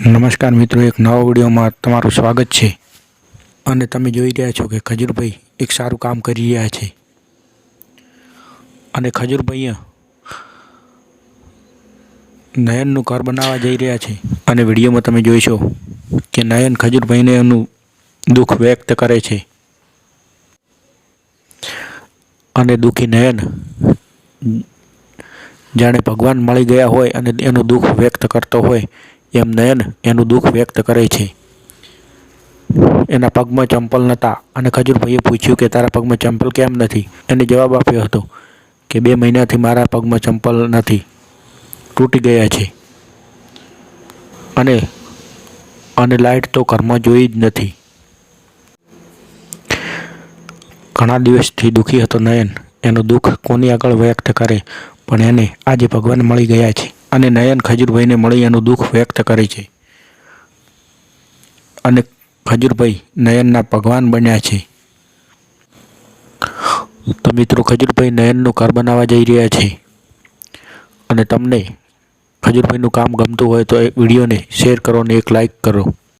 નમસ્કાર મિત્રો, એક નવા વિડીયોમાં તમારું સ્વાગત છે. અને તમે જોઈ રહ્યા છો કે ખજૂરભાઈ એક સારું કામ કરી રહ્યા છે. અને ખજૂરભાઈએ નયનનું ઘર બનાવવા જઈ રહ્યા છે. અને વિડીયોમાં તમે જોઈશો કે નયન ખજૂરભાઈને એનું દુઃખ વ્યક્ત કરે છે. અને દુઃખી નયન જાણે ભગવાન મળી ગયા હોય અને એનું દુઃખ વ્યક્ત કરતો હોય એમ નયન એનું દુઃખ વ્યક્ત કરે છે. એના પગમાં ચંપલ નહોતા અને ખજૂરભાઈએ પૂછ્યું કે, તારા પગમાં ચંપલ કેમ નથી? એને જવાબ આપ્યો હતો કે, બે મહિનાથી મારા પગમાં ચંપલ નથી. તૂટી ગયા છે. અને અને લાઇટ તો ઘરમાં જોઈ જ નથી. ઘણા દિવસથી દુઃખી હતો નયન. એનું દુઃખ કોની આગળ વ્યક્ત કરે? પણ એને આજે ભગવાન મળી ગયા છે. અને નયન ખજૂરભાઈને મળી એનું દુઃખ વ્યક્ત કરે છે. અને ખજૂરભાઈ નયનના ભગવાન બન્યા છે. તો મિત્રો, ખજૂરભાઈ નયનનું ઘર બનાવવા જઈ રહ્યા છે. અને તમને ખજૂરભાઈનું કામ ગમતું હોય તો એ વિડીયોને શેર કરો અને એક લાઈક કરો.